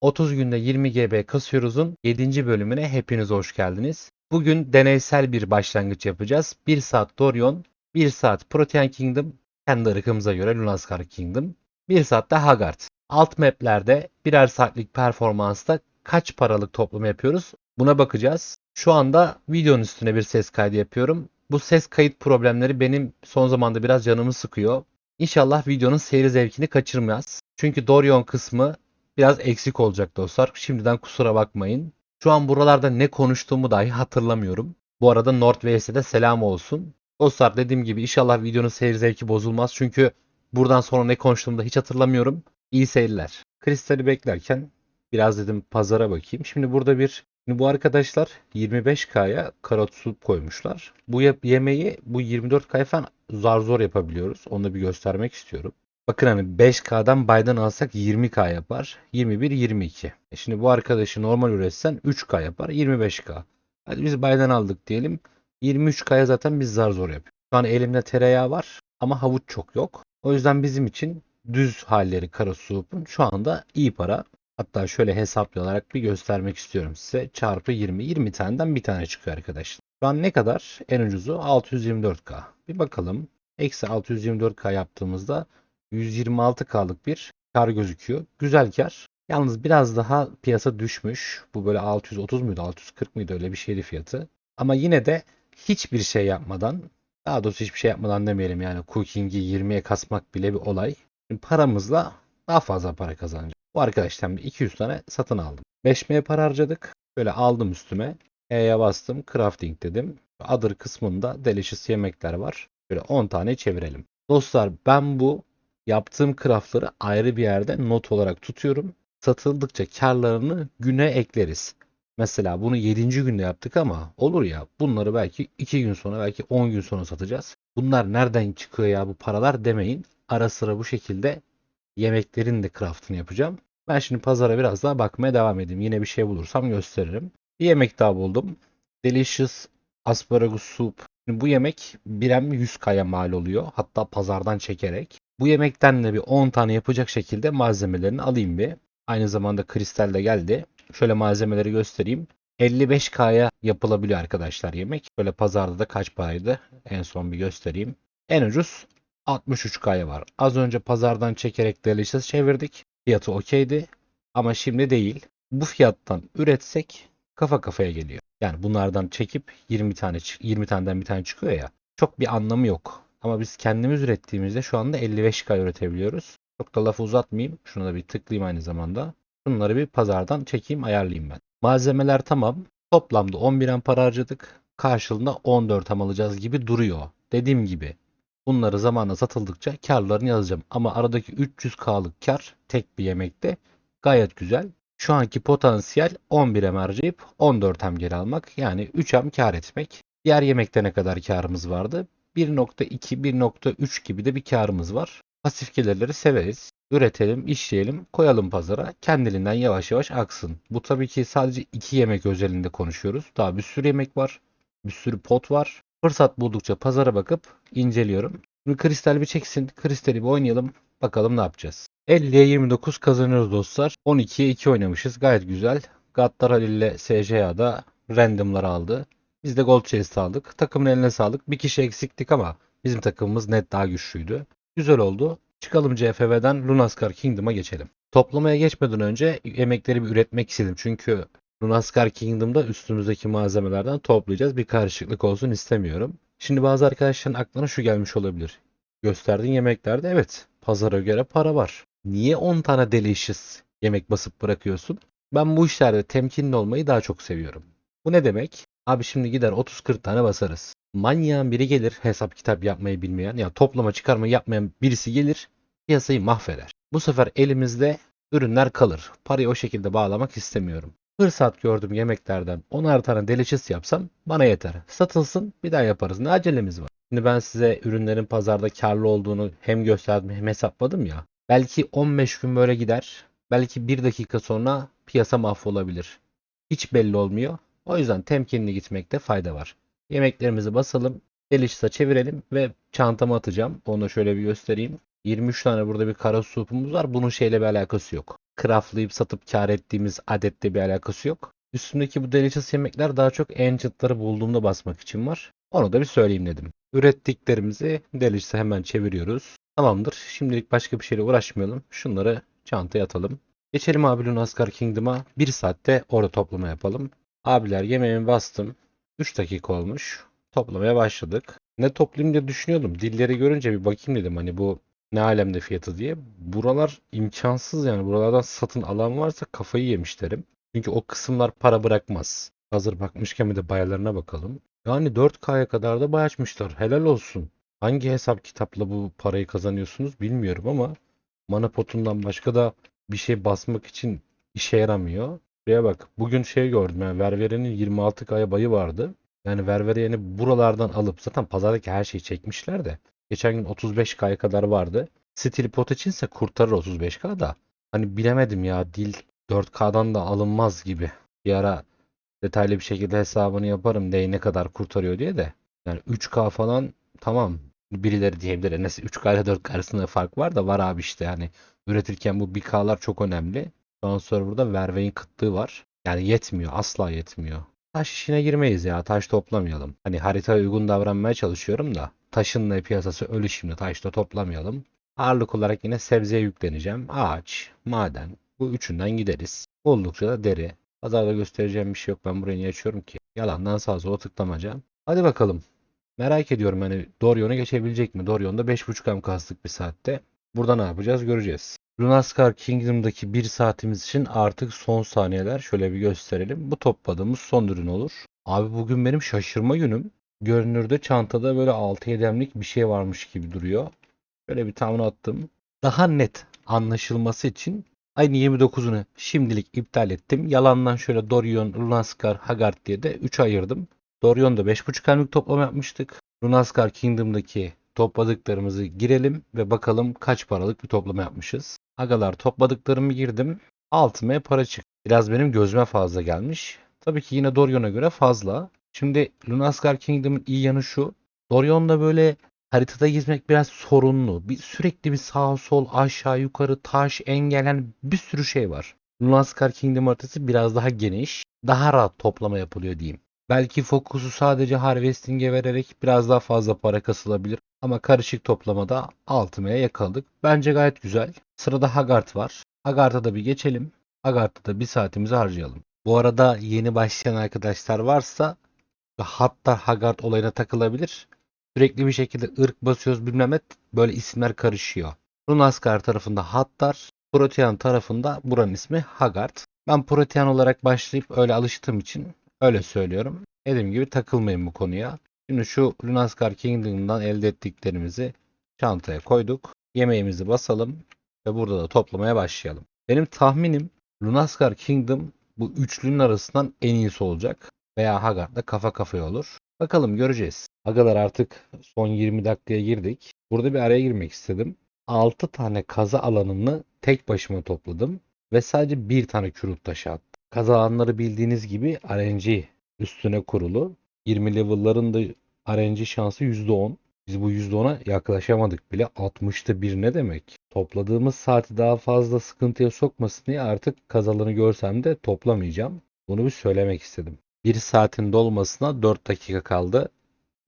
30 günde 20 GB kasıyoruz'un 7. bölümüne hepiniz hoş geldiniz. Bugün deneysel bir başlangıç yapacağız. 1 saat Dorion, 1 saat Protean Kingdom, kendi ırkımıza göre Lunaskar Kingdom, 1 saat de Haggard. Alt maplerde birer saatlik performansta kaç paralık toplama yapıyoruz? Buna bakacağız. Şu anda videonun üstüne bir ses kaydı yapıyorum. Bu ses kayıt problemleri benim son zamanda biraz canımı sıkıyor. İnşallah videonun seyir zevkini kaçırmaz. Çünkü Dorion kısmı biraz eksik olacak dostlar. Şimdiden kusura bakmayın. Şu an buralarda ne konuştuğumu dahi hatırlamıyorum. Bu arada Northwest'e de selam olsun. Dostlar dediğim gibi inşallah videonun seyir zevki bozulmaz. Çünkü buradan sonra ne konuştuğumu da hiç hatırlamıyorum. İyi seyirler. Kristal'i beklerken biraz dedim pazara bakayım. Şimdi burada bir Şimdi bu arkadaşlar 25K'ya karot sup koymuşlar. Bu yemeği bu 24K'ya falan zar zor yapabiliyoruz. Onu da bir göstermek istiyorum. Bakın hani 5K'dan baydan alsak 20K yapar. 21, 22. E şimdi bu arkadaşı normal üretsen 3K yapar. 25K. Hadi biz baydan aldık diyelim. 23K'ya zaten biz zar zor yapıyoruz. Şu an elimde tereyağı var ama havuç çok yok. O yüzden bizim için düz halleri karot supun şu anda iyi para. Hatta şöyle hesaplayarak bir göstermek istiyorum size. Çarpı 20. 20 taneden bir tane çıkıyor arkadaşlar. Şu an ne kadar? En ucuzu 624K. Bir bakalım. Eksi 624K yaptığımızda 126K'lık bir kar gözüküyor. Güzel kar. Yalnız biraz daha piyasa düşmüş. Bu böyle 630 muydu? 640 mıydı? Öyle bir şeydi fiyatı. Ama yine de hiçbir şey yapmadan daha doğrusu hiçbir şey yapmadan demeyelim yani cooking'i 20'ye kasmak bile bir olay. Paramızla daha fazla para kazanacağız. Bu arkadaştan bir 200 tane satın aldım. 5M para harcadık. Böyle aldım üstüme. E'ye bastım. Crafting dedim. Other kısmında delicious yemekler var. Böyle 10 tane çevirelim. Dostlar ben bu yaptığım craftları ayrı bir yerde not olarak tutuyorum. Satıldıkça karlarını güne ekleriz. Mesela bunu 7. günde yaptık ama olur ya bunları belki 2 gün sonra belki 10 gün sonra satacağız. Bunlar nereden çıkıyor ya bu paralar demeyin. Ara sıra bu şekilde yemeklerin de craftını yapacağım. Ben şimdi pazara biraz daha bakmaya devam edeyim. Yine bir şey bulursam gösteririm. Bir yemek daha buldum. Delicious asparagus soup. Şimdi bu yemek birem 100 kaya mal oluyor. Hatta pazardan çekerek. Bu yemekten de bir 10 tane yapacak şekilde malzemelerini alayım bir. Aynı zamanda kristal de geldi. Şöyle malzemeleri göstereyim. 55K'ya yapılabiliyor arkadaşlar yemek. Böyle pazarda da kaç paraydı? En son bir göstereyim. En ucuz 63K'ya var. Az önce pazardan çekerek Delicious çevirdik. Fiyatı okeydi. Ama şimdi değil. Bu fiyattan üretsek kafa kafaya geliyor. Yani bunlardan çekip 20 tane çık- 20 taneden bir tane çıkıyor ya. Çok bir anlamı yok. Ama biz kendimiz ürettiğimizde şu anda 55K üretebiliyoruz. Çok da lafı uzatmayayım. Şuna da bir tıklayayım aynı zamanda. Bunları bir pazardan çekeyim ayarlayayım ben. Malzemeler tamam. Toplamda 11 am para harcadık. Karşılığında 14 am alacağız gibi duruyor. Dediğim gibi bunları zamanla satıldıkça karlarını yazacağım. Ama aradaki 300K'lık kar tek bir yemekte gayet güzel. Şu anki potansiyel 11 em harcayıp 14 em geri almak. Yani 3 em kar etmek. Diğer yemekte ne kadar karımız vardı? 1.2, 1.3 gibi de bir karımız var. Pasif gelirleri severiz. Üretelim, işleyelim, koyalım pazara. Kendiliğinden yavaş yavaş aksın. Bu tabii ki sadece iki yemek özelinde konuşuyoruz. Daha bir sürü yemek var. Bir sürü pot var. Fırsat buldukça pazara bakıp inceliyorum. Şimdi kristal bir çeksin. Kristali bir oynayalım. Bakalım ne yapacağız. 50'ye 29 kazanıyoruz dostlar. 12'ye 2 oynamışız. Gayet güzel. Gattar Halil ile SJA'da randomlar aldı. Biz de gold chest aldık. Takımın eline sağlık. Bir kişi eksiktik ama bizim takımımız net daha güçlüydü. Güzel oldu. Çıkalım CFV'den Lunaskar Kingdom'a geçelim. Toplamaya geçmeden önce yemekleri bir üretmek istedim. Çünkü Lunaskar Kingdom'da üstümüzdeki malzemelerden toplayacağız. Bir karışıklık olsun istemiyorum. Şimdi bazı arkadaşların aklına şu gelmiş olabilir. Gösterdiğin yemeklerde evet pazara göre para var. Niye 10 tane delicious yemek basıp bırakıyorsun? Ben bu işlerde temkinli olmayı daha çok seviyorum. Bu ne demek? Abi şimdi gider 30-40 tane basarız. Manyağın biri gelir hesap kitap yapmayı bilmeyen ya toplama çıkarma yapmayan birisi gelir piyasayı mahveder. Bu sefer elimizde ürünler kalır. Parayı o şekilde bağlamak istemiyorum. Fırsat gördüm yemeklerden 10'ar tane delicious yapsam bana yeter. Satılsın bir daha yaparız. Ne acelemiz var? Şimdi ben size ürünlerin pazarda karlı olduğunu hem gösterdim hem hesapladım ya. Belki 15 gün böyle gider. Belki 1 dakika sonra piyasa mahvolabilir. Hiç belli olmuyor. O yüzden temkinli gitmekte fayda var. Yemeklerimizi basalım. Delicious'a çevirelim ve çantama atacağım. Onu şöyle bir göstereyim. 23 tane burada bir kara supumuz var. Bunun şeyle bir alakası yok. craftlayıp satıp kar ettiğimiz adetle bir alakası yok. Üstündeki bu delicious yemekler daha çok enchant'ları bulduğumda basmak için var. Onu da bir söyleyeyim dedim. Ürettiklerimizi delicious'a hemen çeviriyoruz. Tamamdır. Şimdilik başka bir şeyle uğraşmayalım. Şunları çantaya atalım. Geçelim abi Lunaskar Kingdom'a. Bir saatte orada toplama yapalım. Abiler yemeğimi bastım. 3 dakika olmuş. Toplamaya başladık. Ne toplayayım diye düşünüyordum. Dilleri görünce bir bakayım dedim hani bu ne alemde fiyatı diye. Buralar imkansız yani. Buralardan satın alan varsa kafayı yemişlerim. Çünkü o kısımlar para bırakmaz. Hazır bakmışken bir de bayalarına bakalım. Yani 4K'ya kadar da bay açmışlar. Helal olsun. Hangi hesap kitapla bu parayı kazanıyorsunuz bilmiyorum ama mana potundan başka da bir şey basmak için işe yaramıyor. Buraya bak. Bugün şey gördüm yani Ververe'nin 26K'ya bayı vardı. Yani Ververe'ni buralardan alıp zaten pazardaki her şeyi çekmişler de. Geçen gün 35K'ya kadar vardı. Steel pot içinse kurtarır 35K da. Hani bilemedim ya dil 4K'dan da alınmaz gibi. Bir ara detaylı bir şekilde hesabını yaparım neyi ne kadar kurtarıyor diye de. Yani 3K falan tamam. Birileri diyebilir. "E Nasıl 3K ile 4K arasında fark var da var abi işte yani. Üretirken bu 1K'lar çok önemli. Ondan sonra burada Verve'in kıtlığı var. Yani yetmiyor. Asla yetmiyor. Taş işine girmeyiz ya. Taş toplamayalım. Hani haritaya uygun davranmaya çalışıyorum da. Taşın da piyasası ölü şimdi. Taşta toplamayalım. Ağırlık olarak yine sebzeye yükleneceğim. Ağaç, maden. Bu üçünden gideriz. Oldukça da deri. Pazarda göstereceğim bir şey yok. Ben burayı niye açıyorum ki? Yalandan sağa sola tıklamayacağım. Hadi bakalım. Merak ediyorum hani Dorion'u geçebilecek mi? Dorion'da 5.5 kastık bir saatte. Burada ne yapacağız göreceğiz. Lunaskar Kingdom'daki 1 saatimiz için artık son saniyeler. Şöyle bir gösterelim. Bu topladığımız son ürün olur. Abi bugün benim şaşırma günüm. Görünürde çantada böyle 6-7 emlik bir şey varmış gibi duruyor. Şöyle bir tahmin attım. Daha net anlaşılması için ayın 29'unu şimdilik iptal ettim. Yalandan şöyle Dorion, Lunaskar, Haggard diye de 3 ayırdım. Dorion'da 5.5 emlik toplam yapmıştık. Lunaskar Kingdom'daki topladıklarımızı girelim ve bakalım kaç paralık bir toplama yapmışız. Agalar topladıklarımı girdim. Altıma para çıktı. Biraz benim gözüme fazla gelmiş. Tabii ki yine Dorion'a göre fazla. Şimdi Lunaskar Kingdom'ın iyi yanı şu. Dorion'da böyle haritada gezmek biraz sorunlu. Bir, sürekli bir sağ sol aşağı yukarı taş engel bir sürü şey var. Lunaskar Kingdom haritası biraz daha geniş. Daha rahat toplama yapılıyor diyeyim. Belki fokusu sadece harvesting'e vererek biraz daha fazla para kasılabilir. Ama karışık toplamada altımaya yakaladık. Bence gayet güzel. Sırada Haggard var. Haggard'a da bir geçelim. Haggard'da da bir saatimizi harcayalım. Bu arada yeni başlayan arkadaşlar varsa hatta Haggard olayına takılabilir. Sürekli bir şekilde ırk basıyoruz bilmem ne böyle isimler karışıyor. Lunaskar tarafında Hattar, Protean tarafında buranın ismi Haggard. Ben Protean olarak başlayıp öyle alıştığım için öyle söylüyorum. Dediğim gibi takılmayın bu konuya. Şimdi şu Lunaskar Kingdom'dan elde ettiklerimizi çantaya koyduk. Yemeğimizi basalım ve burada da toplamaya başlayalım. Benim tahminim Lunaskar Kingdom bu üçlünün arasından en iyisi olacak. Veya Haggard'la kafa kafaya olur. Bakalım göreceğiz. Agalar artık son 20 dakikaya girdik. Burada bir araya girmek istedim. 6 tane kaza alanını tek başıma topladım. Ve sadece bir tane kürut taşı attım. Kaza alanları bildiğiniz gibi RNG üstüne kurulu. 20 level'ların da RNG şansı %10. Biz bu %10'a yaklaşamadık bile. 60'ta bir ne demek? Topladığımız saati daha fazla sıkıntıya sokmasın diye artık kazalarını görsem de toplamayacağım. Bunu bir söylemek istedim. Bir saatin dolmasına 4 dakika kaldı.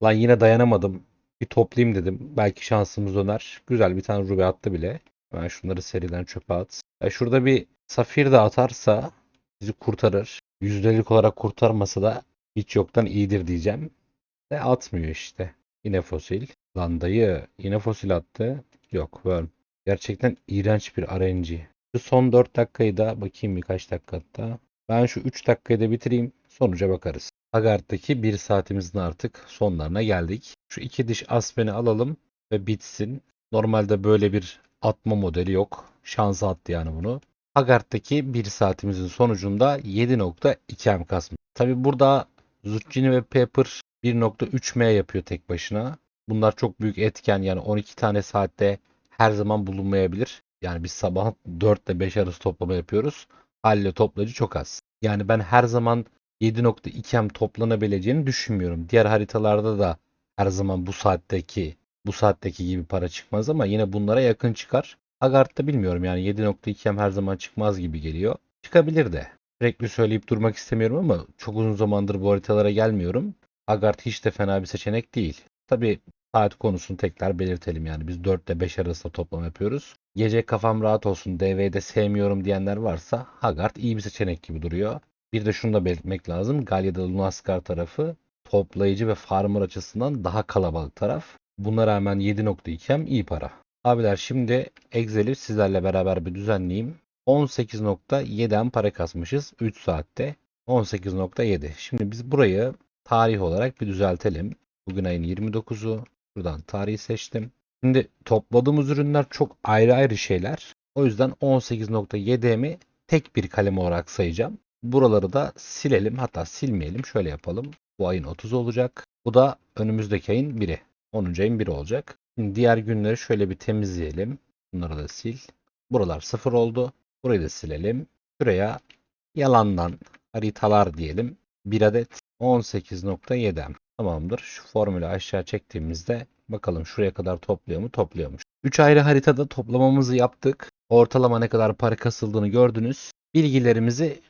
Lan yine dayanamadım. Bir toplayayım dedim. Belki şansımız döner. Güzel bir tane ruby attı bile. Ben şunları seriden çöpe at. Ya şurada bir safir de atarsa bizi kurtarır. Yüzdelik olarak kurtarmasa da hiç yoktan iyidir diyeceğim. De atmıyor işte. Yine fosil. Lan dayı yine fosil attı. Yok worm. Gerçekten iğrenç bir RNG. Şu son 4 dakikayı da bakayım birkaç dakika hatta. Ben şu 3 dakikayı da bitireyim. Sonuca bakarız. Haggard'daki 1 saatimizin artık sonlarına geldik. Şu iki diş aspeni alalım ve bitsin. Normalde böyle bir atma modeli yok. Şansa attı yani bunu. Haggard'daki 1 saatimizin sonucunda 7.2 M kasmış. Tabi burada Zucchini ve Pepper 1.3 M yapıyor tek başına. Bunlar çok büyük etken yani 12 tane saatte her zaman bulunmayabilir. Yani biz sabah 4 ile 5 arası toplama yapıyoruz. Haliyle toplayıcı çok az. Yani ben her zaman 7.2 M toplanabileceğini düşünmüyorum. Diğer haritalarda da her zaman bu saatteki bu saatteki gibi para çıkmaz ama yine bunlara yakın çıkar. Haggard'da bilmiyorum yani 7.2M her zaman çıkmaz gibi geliyor. Çıkabilir de. Sürekli söyleyip durmak istemiyorum ama çok uzun zamandır bu haritalara gelmiyorum. Haggard hiç de fena bir seçenek değil. Tabii saat konusunu tekrar belirtelim yani biz 4 ile 5 arasında toplam yapıyoruz. Gece kafam rahat olsun DV'de sevmiyorum diyenler varsa Haggard iyi bir seçenek gibi duruyor. Bir de şunu da belirtmek lazım. Galya'da Lunaskar tarafı toplayıcı ve farmer açısından daha kalabalık taraf. Buna rağmen 7.2M iyi para. Abiler şimdi Excel'i sizlerle beraber bir düzenleyeyim. 18.7M para kasmışız 3 saatte. 18.7. Şimdi biz burayı tarih olarak bir düzeltelim. Bugün ayın 29'u. Buradan tarihi seçtim. Şimdi topladığımız ürünler çok ayrı ayrı şeyler. O yüzden 18.7M'i tek bir kalem olarak sayacağım. Buraları da silelim. Hatta silmeyelim. Şöyle yapalım. Bu ayın 30 olacak. Bu da önümüzdeki ayın 1'i. 10. ayın 1'i olacak. Şimdi diğer günleri şöyle bir temizleyelim. Bunları da sil. Buralar 0 oldu. Burayı da silelim. Şuraya yalandan haritalar diyelim. Bir adet 18.7M. Tamamdır. Şu formülü aşağı çektiğimizde bakalım şuraya kadar topluyor mu? Topluyormuş. 3 ayrı haritada toplamamızı yaptık. Ortalama ne kadar para kasıldığını gördünüz. Bilgilerimizi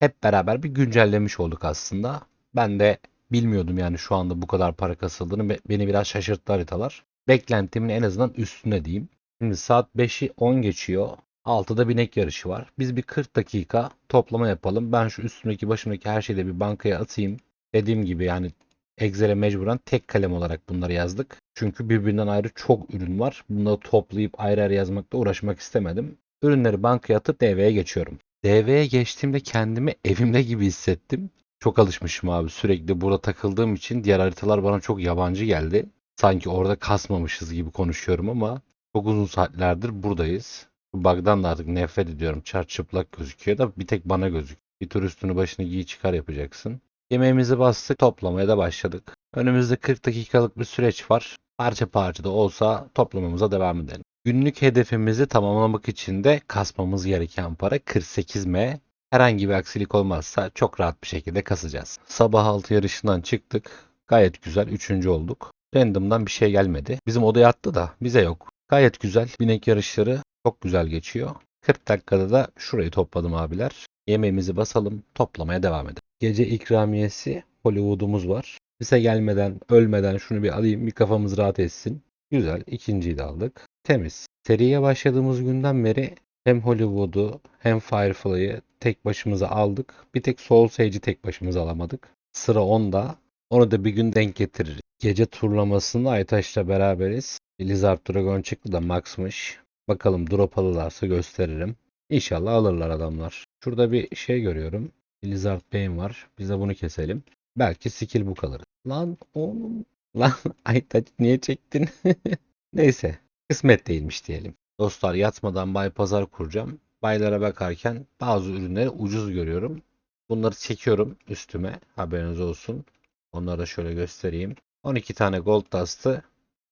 hep beraber bir güncellemiş olduk aslında. Ben de bilmiyordum yani şu anda bu kadar para kasıldığını. Be- Beni biraz şaşırttı haritalar. Beklentimin en azından üstüne diyeyim. Şimdi saat 5'i 10 geçiyor. 6'da binek yarışı var. Biz bir 40 dakika toplama yapalım. Ben şu üstümdeki başımdaki her şeyi de bir bankaya atayım. Dediğim gibi yani Excel'e mecburen tek kalem olarak bunları yazdık. Çünkü birbirinden ayrı çok ürün var. Bunları toplayıp ayrı ayrı yazmakla uğraşmak istemedim. Ürünleri bankaya atıp DV'ye geçiyorum. DV'ye geçtiğimde kendimi evimde gibi hissettim. Çok alışmışım abi. Sürekli burada takıldığım için diğer haritalar bana çok yabancı geldi. Sanki orada kasmamışız gibi konuşuyorum ama çok uzun saatlerdir buradayız. Bu bug'dan da artık nefret ediyorum. Çarçıplak gözüküyor da bir tek bana gözüküyor. Bir tur üstünü başını giy çıkar yapacaksın. Yemeğimizi bastık, toplamaya da başladık. Önümüzde 40 dakikalık bir süreç var. Parça parça da olsa toplamamıza devam edelim. Günlük hedefimizi tamamlamak için de kasmamız gereken para 48M. Herhangi bir aksilik olmazsa çok rahat bir şekilde kasacağız. Sabah 6 yarışından çıktık. Gayet güzel 3. olduk. Random'dan bir şey gelmedi. Bizim odaya attı da bize yok. Gayet güzel. Binek yarışları çok güzel geçiyor. 40 dakikada da şurayı topladım abiler. Yemeğimizi basalım, toplamaya devam edelim. Gece ikramiyesi Hollywood'umuz var. Bize gelmeden, ölmeden şunu bir alayım, bir kafamız rahat etsin. Güzel, ikinciyi de aldık. Temiz. Seriye başladığımız günden beri hem Hollywood'u hem Firefly'ı tek başımıza aldık. Bir tek Soul Sage'i tek başımıza alamadık. Sıra onda. Onu da bir gün denk getiririz. Gece turlamasında Aytaş'la beraberiz. Lizard Dragon çıktı da Max'mış. Bakalım drop alırlarsa gösteririm. İnşallah alırlar adamlar. Şurada bir şey görüyorum. Lizard Bane var. Biz de bunu keselim. Belki skill bu kalır. Lan oğlum. Lan Aytaç niye çektin? Neyse. Kısmet değilmiş diyelim. Dostlar yatmadan bay pazar kuracağım. Baylara bakarken bazı ürünleri ucuz görüyorum. Bunları çekiyorum üstüme. Haberiniz olsun. Onları da şöyle göstereyim. 12 tane gold dust'ı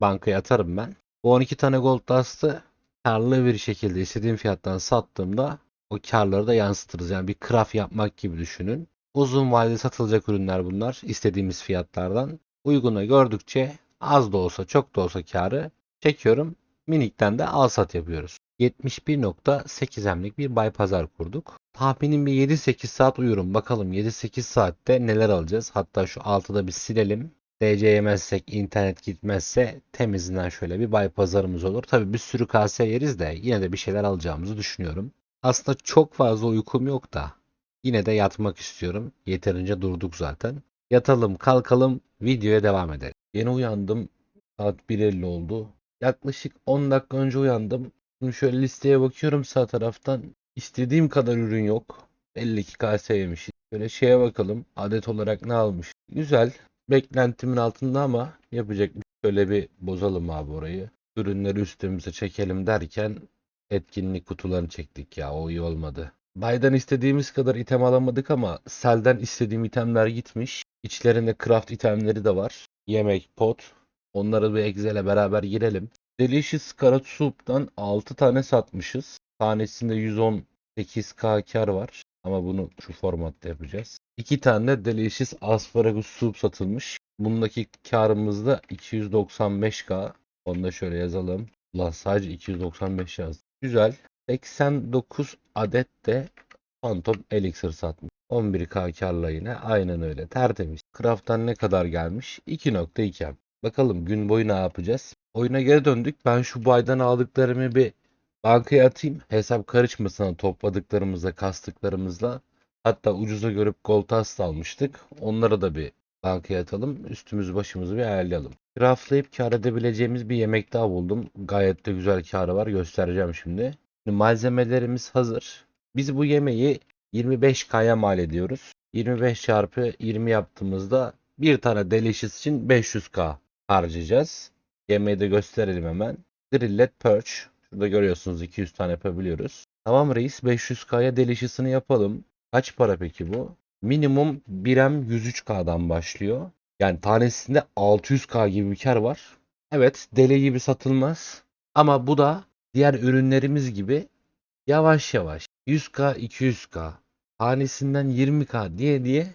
bankaya atarım ben. Bu 12 tane gold dust'ı karlı bir şekilde istediğim fiyattan sattığımda o karları da yansıtırız. Yani bir craft yapmak gibi düşünün. Uzun vadede satılacak ürünler bunlar. istediğimiz fiyatlardan. Uyguna gördükçe az da olsa çok da olsa karı çekiyorum. Minikten de al sat yapıyoruz. 71.8M'lik bir bay pazar kurduk. Tahminim bir 7-8 saat uyurum. Bakalım 7-8 saatte neler alacağız. Hatta şu altıda bir silelim. DC yemezsek, internet gitmezse temizinden şöyle bir bay pazarımız olur. Tabii bir sürü kase yeriz de yine de bir şeyler alacağımızı düşünüyorum. Aslında çok fazla uykum yok da yine de yatmak istiyorum. Yeterince durduk zaten. Yatalım, kalkalım, videoya devam edelim. Yeni uyandım. Saat 1.50 oldu. Yaklaşık 10 dakika önce uyandım. Şimdi şöyle listeye bakıyorum sağ taraftan. İstediğim kadar ürün yok. Belli ki kase yemişiz. Böyle şeye bakalım. Adet olarak ne almış? Güzel. Beklentimin altında ama yapacak bir şöyle bir bozalım abi orayı. Ürünleri üstümüze çekelim derken etkinlik kutularını çektik ya. O iyi olmadı. Bay'dan istediğimiz kadar item alamadık ama Sel'den istediğim itemler gitmiş. İçlerinde craft itemleri de var. Yemek, pot. Onları bir Excel'e beraber girelim. Delicious Carrot Soup'tan 6 tane satmışız. Tanesinde 118k kar var. Ama bunu şu formatta yapacağız. 2 tane Delicious Asparagus Soup satılmış. Bundaki karımız da 295k. Onu da şöyle yazalım. Ulan sadece 295 yazdı. Güzel. 89 adet de Phantom Elixir satmış. 11k karla yine. Aynen öyle. Tertemiz. Craft'tan ne kadar gelmiş? 2.2. Bakalım gün boyu ne yapacağız? Oyuna geri döndük. Ben şu baydan aldıklarımı bir bankaya atayım. Hesap karışmasın topladıklarımızla, kastıklarımızla. Hatta ucuza görüp gold task da almıştık. Onları da bir bankaya atalım. Üstümüzü başımızı bir ayarlayalım. Craftlayıp kar edebileceğimiz bir yemek daha buldum. Gayet de güzel karı var. Göstereceğim şimdi. Şimdi malzemelerimiz hazır. Biz bu yemeği 25K'ya mal ediyoruz. 25 çarpı 20 yaptığımızda bir tane delicious için 500K harcayacağız. Yemeği de gösterelim hemen. Grilled Perch. Şurada görüyorsunuz 200 tane yapabiliyoruz. Tamam reis 500K'ya delicious'ını yapalım. Kaç para peki bu? Minimum 1M 103K'dan başlıyor. Yani tanesinde 600K gibi bir kar var. Evet deli gibi satılmaz. Ama bu da diğer ürünlerimiz gibi yavaş yavaş 100K 200K tanesinden 20K diye diye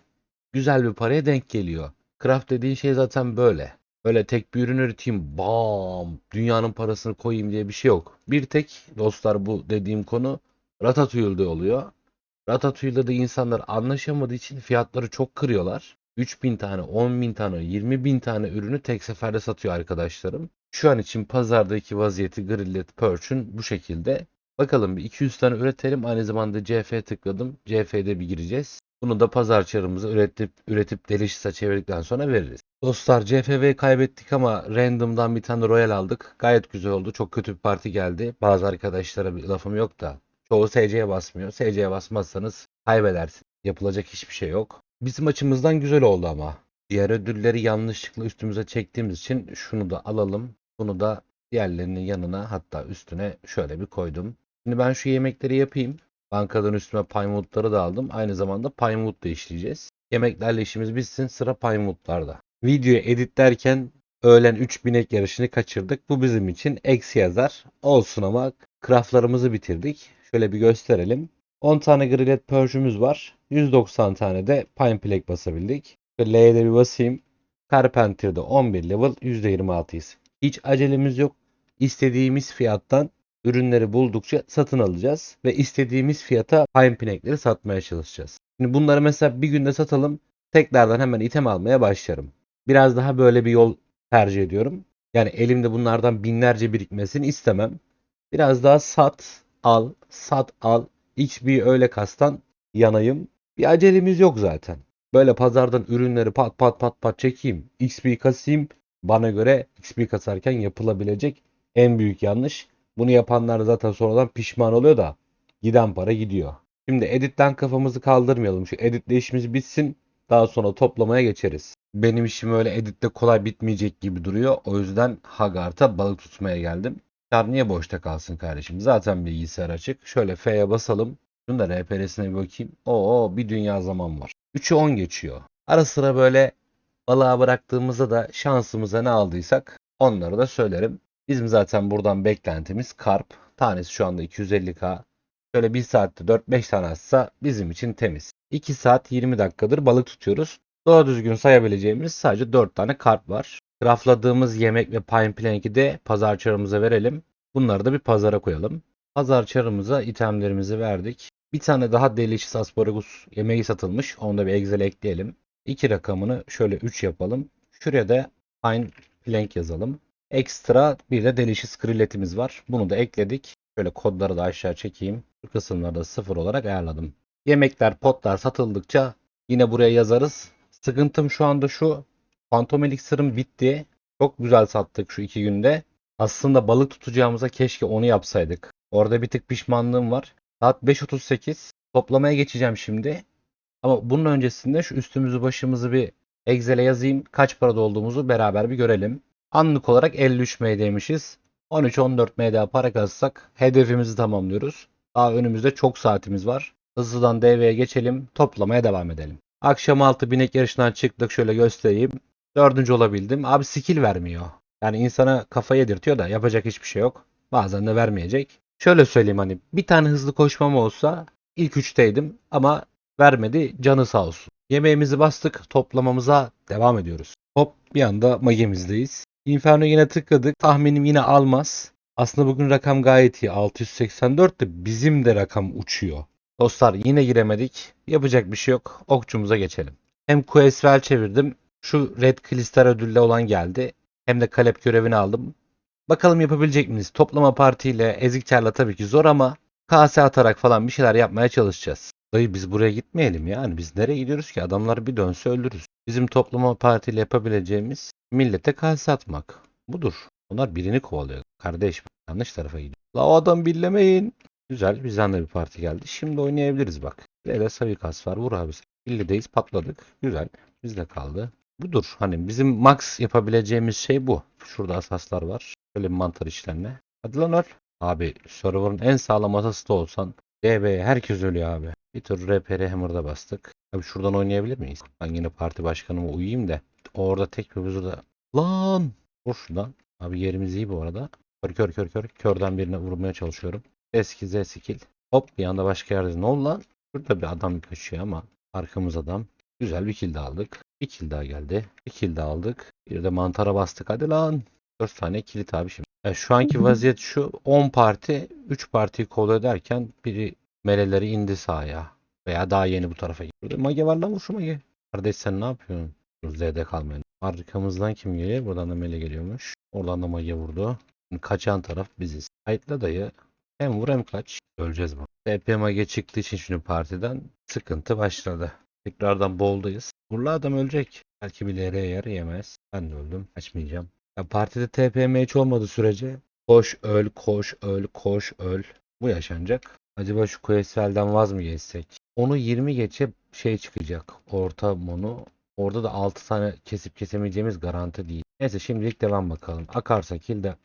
güzel bir paraya denk geliyor. Craft dediğin şey zaten böyle. Öyle tek bir ürün üreteyim bam dünyanın parasını koyayım diye bir şey yok. Bir tek dostlar bu dediğim konu Ratatouille'de oluyor. Ratatouille'de de insanlar anlaşamadığı için fiyatları çok kırıyorlar. 3000 tane, 10.000 tane, 20.000 tane ürünü tek seferde satıyor arkadaşlarım. Şu an için pazardaki vaziyeti Grilled Perch'ün bu şekilde. Bakalım bir 200 tane üretelim. Aynı zamanda CF tıkladım. CF'de bir gireceğiz. Bunu da pazar çarımıza üretip üretip Delicious'a çevirdikten sonra veririz. Dostlar CFV'yi kaybettik ama random'dan bir tane Royal aldık. Gayet güzel oldu. Çok kötü bir parti geldi. Bazı arkadaşlara bir lafım yok da. Çoğu SC'ye basmıyor. SC'ye basmazsanız kaybedersin. Yapılacak hiçbir şey yok. Bizim açımızdan güzel oldu ama. Diğer ödülleri yanlışlıkla üstümüze çektiğimiz için şunu da alalım. Bunu da diğerlerinin yanına hatta üstüne şöyle bir koydum. Şimdi ben şu yemekleri yapayım. Bankadan üstüme Pinewood'ları da aldım. Aynı zamanda Pinewood da işleyeceğiz. Yemeklerle işimiz bitsin sıra Pinewood'larda. Videoyu editlerken öğlen 3 binek yarışını kaçırdık. Bu bizim için eksi yazar. Olsun ama craftlarımızı bitirdik. Şöyle bir gösterelim. 10 tane Grilled Purge'ümüz var. 190 tane de Pine Plague basabildik. L'ye de bir basayım. Carpenter'da 11 level %26'yız. Hiç acelemiz yok. İstediğimiz fiyattan ürünleri buldukça satın alacağız. Ve istediğimiz fiyata Pine Plague'leri satmaya çalışacağız. Şimdi bunları mesela bir günde satalım. Tekrardan hemen item almaya başlarım. Biraz daha böyle bir yol tercih ediyorum. Yani elimde bunlardan binlerce birikmesini istemem. Biraz daha sat, al, sat, al. XP öyle kastan yanayım. Bir acelemiz yok zaten. Böyle pazardan ürünleri pat pat pat pat çekeyim. XP kasayım. Bana göre XP kasarken yapılabilecek en büyük yanlış. Bunu yapanlar zaten sonradan pişman oluyor da giden para gidiyor. Şimdi editten kafamızı kaldırmayalım. Şu editle işimiz bitsin. Daha sonra toplamaya geçeriz. Benim işim öyle editte kolay bitmeyecek gibi duruyor. O yüzden Hagart'a balık tutmaya geldim. Kar niye boşta kalsın kardeşim? Zaten bilgisayar açık. Şöyle F'ye basalım. Şunu da RPR'sine bir bakayım. Oo bir dünya zaman var. 3'ü 10 geçiyor. Ara sıra böyle balığa bıraktığımızda da şansımıza ne aldıysak onları da söylerim. Bizim zaten buradan beklentimiz karp. Tanesi şu anda 250k. Şöyle 1 saatte 4-5 tane atsa bizim için temiz. 2 saat 20 dakikadır balık tutuyoruz. Doğru düzgün sayabileceğimiz sadece 4 tane karp var. Craftladığımız yemek ve pine plank'i de pazar çarımıza verelim. Bunları da bir pazara koyalım. Pazar çarımıza itemlerimizi verdik. Bir tane daha delicious asparagus yemeği satılmış. Onu da bir Excel'e ekleyelim. 2 rakamını şöyle 3 yapalım. Şuraya da pine plank yazalım. Ekstra bir de delicious grilletimiz var. Bunu da ekledik. Şöyle kodları da aşağı çekeyim. Bu kısımları da sıfır olarak ayarladım. Yemekler, potlar satıldıkça yine buraya yazarız. Sıkıntım şu anda şu. Phantom Elixir'ım bitti. Çok güzel sattık şu iki günde. Aslında balık tutacağımıza keşke onu yapsaydık. Orada bir tık pişmanlığım var. Saat 5.38. Toplamaya geçeceğim şimdi. Ama bunun öncesinde şu üstümüzü başımızı bir Excel'e yazayım. Kaç parada olduğumuzu beraber bir görelim. Anlık olarak 53 MD'mişiz. 13-14 MD para kazsak hedefimizi tamamlıyoruz. Daha önümüzde çok saatimiz var. Hızlıdan DV'ye geçelim. Toplamaya devam edelim. Akşam 6 binek yarışından çıktık. Şöyle göstereyim. Dördüncü olabildim. Abi skill vermiyor. Yani insana kafa yedirtiyor da yapacak hiçbir şey yok. Bazen de vermeyecek. Şöyle söyleyeyim hani bir tane hızlı koşmam olsa ilk üçteydim ama vermedi canı sağ olsun. Yemeğimizi bastık toplamamıza devam ediyoruz. Hop bir anda magemizdeyiz. Inferno yine tıkladık. Tahminim yine almaz. Aslında bugün rakam gayet iyi. 684 de bizim de rakam uçuyor. Dostlar yine giremedik. Yapacak bir şey yok. Okçumuza geçelim. Hem Quesvel çevirdim. Şu Red Clistar ödülle olan geldi. Hem de Kalep görevini aldım. Bakalım yapabilecek miyiz? Toplama partiyle ezikçerle tabii ki zor ama kase atarak falan bir şeyler yapmaya çalışacağız. Dayı biz buraya gitmeyelim yani. Biz nereye gidiyoruz ki? Adamlar bir dönse öldürürüz. Bizim toplama partiyle yapabileceğimiz millete kase atmak. Budur. Onlar birini kovalıyor. Kardeş yanlış tarafa gidiyor. La o adam billemeyin. Güzel. Bizden de bir parti geldi. Şimdi oynayabiliriz bak. Lele Savikas var. Vur abi. Billideyiz. Patladık. Güzel. Bizde kaldı. Budur. Hani bizim max yapabileceğimiz şey bu. Şurada asaslar var. Şöyle bir mantar işlerine. Hadi lan öl. Abi server'ın en sağlam asası da olsan DB'ye herkes ölüyor abi. Bir tür RPR Hammer'da bastık. Abi şuradan oynayabilir miyiz? Ben yine parti başkanıma uyuyayım da. Orada tek bir huzurda. Lan! Vur şuradan. Abi yerimiz iyi bu arada. Kör kör kör kör. Körden birine vurmaya çalışıyorum. Eski Z skill. Hop bir anda başka yerde. Ne oldu lan? Şurada bir adam kaçıyor ama. Arkamız adam. Güzel bir kill aldık. Bir kill daha geldi. Bir kill daha aldık. Bir de mantara bastık. Hadi lan. 4 tane kilit abi şimdi. Yani şu anki vaziyet şu. 10 parti 3 partiyi kol ederken biri meleleri indi sahaya. Veya daha yeni bu tarafa gidiyor. Mage var lan vur şu mage. Kardeş sen ne yapıyorsun? Dur Z'de kalmayın. Arkamızdan kim geliyor? Buradan da mele geliyormuş. Oradan da mage vurdu. Kaçan taraf biziz. Kayıtla dayı. Hem vur hem kaç. Öleceğiz bu. TP mage çıktığı için şimdi partiden sıkıntı başladı. Tekrardan boldayız. Burla adam ölecek. Belki bir LR yer yemez. Ben de öldüm. Kaçmayacağım. Ya partide TPM hiç olmadığı sürece koş öl koş öl koş öl. Bu yaşanacak. Acaba şu Questel'den vaz mı geçsek? Onu 20 geçe şey çıkacak. Orta monu. Orada da 6 tane kesip kesemeyeceğimiz garanti değil. Neyse şimdilik devam bakalım. Akarsa kill de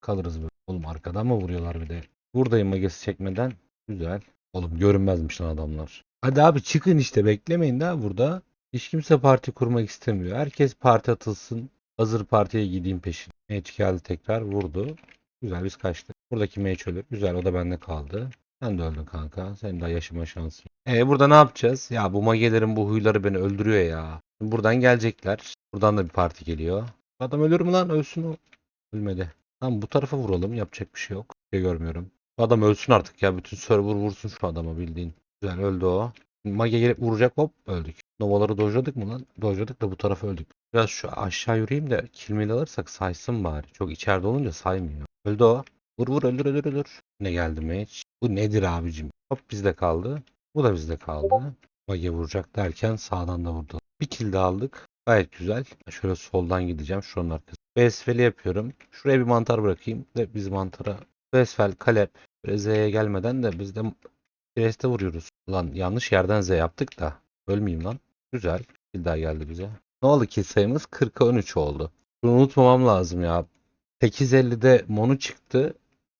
kalırız böyle. Oğlum arkadan mı vuruyorlar bir de? Buradayım magesi çekmeden. Güzel. Oğlum görünmezmiş lan adamlar. Hadi abi çıkın işte beklemeyin daha burada. Hiç kimse parti kurmak istemiyor. Herkes parti atılsın. Hazır partiye gideyim peşin. Mage geldi tekrar vurdu. Güzel biz kaçtık. Buradaki mage ölür. Güzel o da bende kaldı. Sen de öldün kanka. Senin daha yaşama şansın. E burada ne yapacağız? Ya bu magelerin bu huyları beni öldürüyor ya. Buradan gelecekler. Buradan da bir parti geliyor. Adam ölür mü lan? Ölsün o. Ölmedi. Tamam bu tarafa vuralım. Yapacak bir şey yok. Bir şey görmüyorum. Adam ölsün artık ya. Bütün server vursun şu adama bildiğin. Güzel öldü o. Mage gelip vuracak hop öldük. Novaları dojladık mı lan? Dojladık da bu tarafa öldük. Biraz şu aşağı yürüyeyim de kilmeyi alırsak saysın bari. Çok içeride olunca saymıyor. Öldü o. Vur vur öldür öldür öldür. Ne geldi mage? Bu nedir abicim? Hop bizde kaldı. Bu da bizde kaldı. Mage vuracak derken sağdan da vurdu. Bir kill de aldık. Gayet güzel. Şöyle soldan gideceğim. Şunun arkası. Besfel'i yapıyorum. Şuraya bir mantar bırakayım. Ve biz mantara Besfel, Kalep. Z'ye gelmeden de biz de Preste vuruyoruz. Lan yanlış yerden Z yaptık da. Ölmeyeyim lan. Güzel. Bir daha geldi bize. Ne oldu ki sayımız 40'a 13 oldu. Bunu unutmamam lazım ya. 8.50'de Monu çıktı.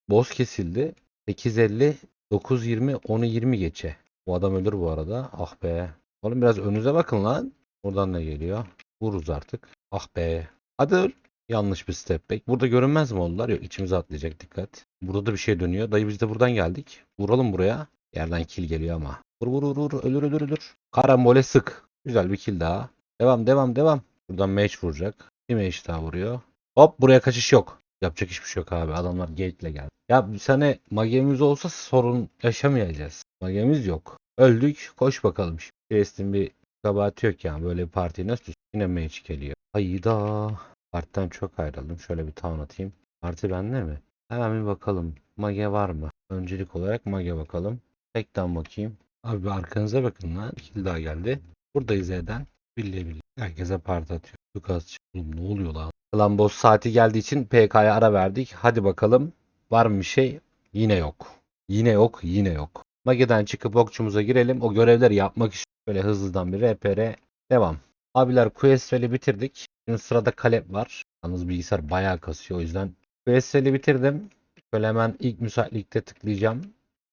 Boss kesildi. 8.50 9.20 10'u 20 geçe. Bu adam ölür bu arada. Ah be. Oğlum biraz önünüze bakın lan. Buradan ne geliyor? Vururuz artık. Ah be. Hadi öl. Yanlış bir step back. Burada görünmez mi oldular? Yok içimize atlayacak dikkat. Burada da bir şey dönüyor. Dayı biz de buradan geldik. Vuralım buraya. Yerden kill geliyor ama. Vur vur vur vur. Ölür ölür ölür. Karambole sık. Güzel bir kill daha. Devam devam devam. Buradan mage vuracak. Bir mage daha vuruyor. Hop buraya kaçış yok. Yapacak hiçbir şey yok abi. Adamlar gate'le geldi. Ya bir sene magemiz olsa sorun yaşamayacağız. Magemiz yok. Öldük. Koş bakalım. Şimdi bir kabahati yok yani. Böyle bir partiyi nasıl? Yine mage geliyor. Hayda. Partiden çok ayrıldım. Şöyle bir town atayım. Parti bende mi? Hemen bir bakalım. Mage var mı? Öncelik olarak mage bakalım. Tekten bakayım. Abi arkanıza bakın lan. Kill daha geldi. Buradayız Z'den. Birliğe birliğe. Herkese parti atıyor. Lucas oğlum ne oluyor lan? Lan boss saati geldiği için PK'ya ara verdik. Hadi bakalım. Var mı bir şey? Yine yok. Yine yok. Yine yok. Mage'den çıkıp okçumuza girelim. O görevleri yapmak için böyle hızlıdan bir RPR devam. Abiler Quest'leri bitirdik. Şimdi sırada Kalep var. Yalnız bilgisayar bayağı kasıyor. O yüzden Quest'leri bitirdim. Böyle hemen ilk müsaitlikte tıklayacağım.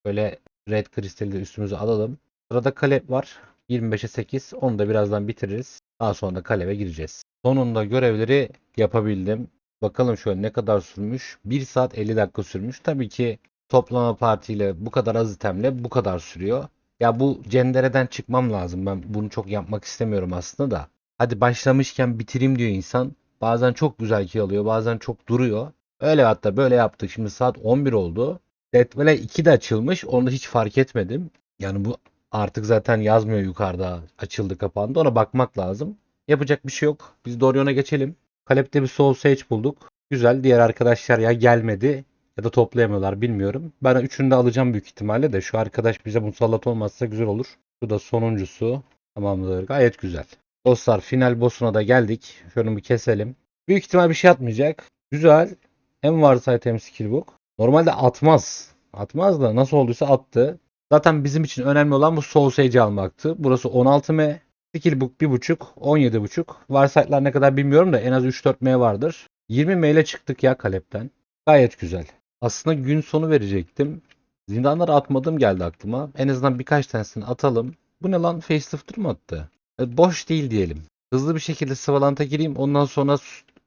Böyle Red Crystal'i de üstümüze alalım. Sırada Kalep var. 25'e 8. Onu da birazdan bitiririz. Daha sonra da Kalep'e gireceğiz. Sonunda görevleri yapabildim. Bakalım şöyle ne kadar sürmüş. 1 saat 50 dakika sürmüş. Tabii ki toplama partiyle bu kadar az itemle bu kadar sürüyor. Ya bu cendereden çıkmam lazım. Ben bunu çok yapmak istemiyorum aslında da. Hadi başlamışken bitireyim diyor insan. Bazen çok güzel kill alıyor. Bazen çok duruyor. Öyle hatta böyle yaptık. Şimdi saat 11 oldu. Dead Valley 2 de açılmış. Onu da hiç fark etmedim. Yani bu artık zaten yazmıyor yukarıda açıldı kapandı. Ona bakmak lazım. Yapacak bir şey yok. Biz Dorion'a geçelim. Kalep'te bir Soul Sage bulduk. Güzel. Diğer arkadaşlar ya gelmedi ya da toplayamıyorlar bilmiyorum. Ben üçünü de alacağım büyük ihtimalle de. Şu arkadaş bize musallat olmazsa güzel olur. Bu da sonuncusu. Tamamdır. Gayet güzel. Dostlar final boss'una da geldik. Şunu bir keselim. Büyük ihtimal bir şey atmayacak. Güzel. Hem varsayt hem skillbook. Normalde atmaz. Atmaz da nasıl olduysa attı. Zaten bizim için önemli olan bu Soul Sage'i almaktı. Burası 16M. Skillbook 1.5, 17.5. Varsaytlar ne kadar bilmiyorum da en az 3-4M vardır. 20M ile çıktık ya Kalep'ten. Gayet güzel. Aslında gün sonu verecektim. Zindanları atmadım geldi aklıma. En azından birkaç tanesini atalım. Bu ne lan? Facelifter mı attı? E, boş değil diyelim. Hızlı bir şekilde Svalant'a gireyim. Ondan sonra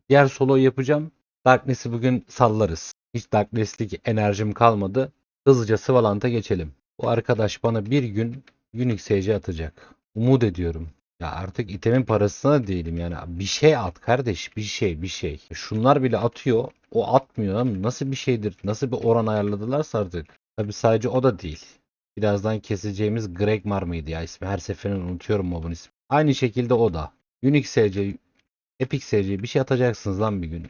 diğer soloyu yapacağım. Darkness'i bugün sallarız. Hiç Darkness'lik enerjim kalmadı. Hızlıca Svalant'a geçelim. Bu arkadaş bana bir gün Unix SC atacak. Umut ediyorum. Ya artık itemin parasına değilim yani. Bir şey at kardeş. Bir şey bir şey. Şunlar bile atıyor. O atmıyor. Nasıl bir şeydir? Nasıl bir oran ayarladılarsa artık. Tabi sadece o da değil. Birazdan keseceğimiz Gregmar mıydı ya ismi? Her seferinde unutuyorum mobun ismi. Aynı şekilde o da. Unix SC, Epic SC bir şey atacaksınız lan bir gün.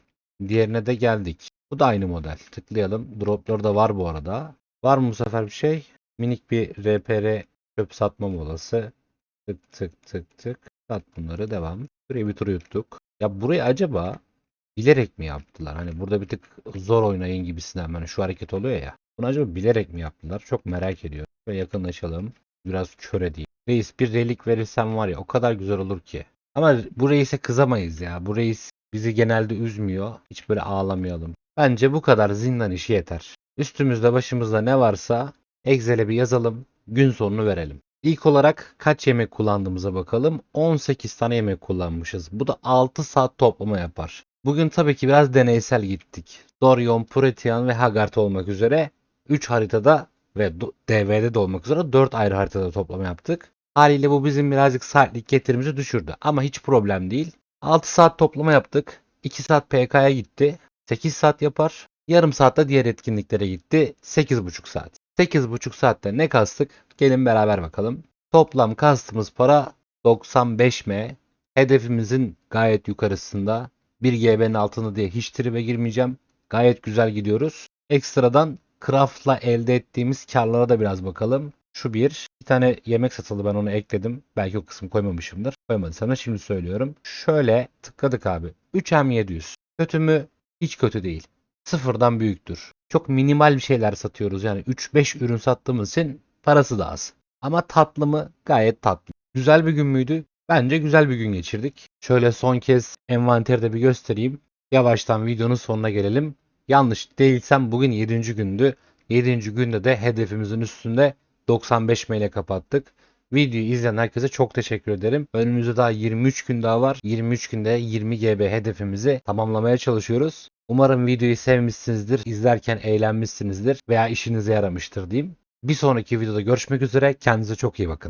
Diğerine de geldik. Bu da aynı model. Tıklayalım. Dropları da var bu arada. Var mı bu sefer bir şey? Minik bir RPR çöp satma molası. Tık tık tık tık. Sat bunları devam. Buraya bir tur yuttuk. Ya burayı acaba bilerek mi yaptılar? Hani burada bir tık zor oynayın gibisinden. Hani şu hareket oluyor ya. Bunu acaba bilerek mi yaptılar? Çok merak ediyorum. Ve yakınlaşalım. Biraz kör edeyim. Reis bir relik verirsen var ya o kadar güzel olur ki. Ama bu reise kızamayız ya. Bu reis bizi genelde üzmüyor. Hiç böyle ağlamayalım. Bence bu kadar zindan işi yeter. Üstümüzde başımızda ne varsa Excel'e bir yazalım. Gün sonunu verelim. İlk olarak kaç yemek kullandığımıza bakalım. 18 tane yemek kullanmışız. Bu da 6 saat toplama yapar. Bugün tabii ki biraz deneysel gittik. Dorion, Protean ve Haggard olmak üzere 3 haritada ve DV'de de olmak üzere 4 ayrı haritada toplama yaptık. Haliyle bu bizim birazcık saatlik getirimizi düşürdü. Ama hiç problem değil. 6 saat toplama yaptık. 2 saat PK'ya gitti. 8 saat yapar. Yarım saatte diğer etkinliklere gitti. 8,5 saat. 8,5 saatte ne kastık? Gelin beraber bakalım. Toplam kastımız para 95M. Hedefimizin gayet yukarısında. 1 GB'nin altında diye hiç tribe girmeyeceğim. Gayet güzel gidiyoruz. Ekstradan craft'la elde ettiğimiz karlara da biraz bakalım. Şu bir. Bir tane yemek satıldı ben onu ekledim. Belki o kısmı koymamışımdır. Koymadıysam da şimdi söylüyorum. Şöyle tıkladık abi. 3M700. Kötü mü? Hiç kötü değil. Sıfırdan büyüktür. Çok minimal bir şeyler satıyoruz. Yani 3-5 ürün sattığımız için parası da az. Ama tatlı mı? Gayet tatlı. Güzel bir gün müydü? Bence güzel bir gün geçirdik. Şöyle son kez envanteri de bir göstereyim. Yavaştan videonun sonuna gelelim. Yanlış değilsem bugün 7. gündü. 7. günde de hedefimizin üstünde 95 ile kapattık. Videoyu izleyen herkese çok teşekkür ederim. Önümüzde daha 23 gün daha var. 23 günde 20 GB hedefimizi tamamlamaya çalışıyoruz. Umarım videoyu sevmişsinizdir, izlerken eğlenmişsinizdir veya işinize yaramıştır diyeyim. Bir sonraki videoda görüşmek üzere. Kendinize çok iyi bakın.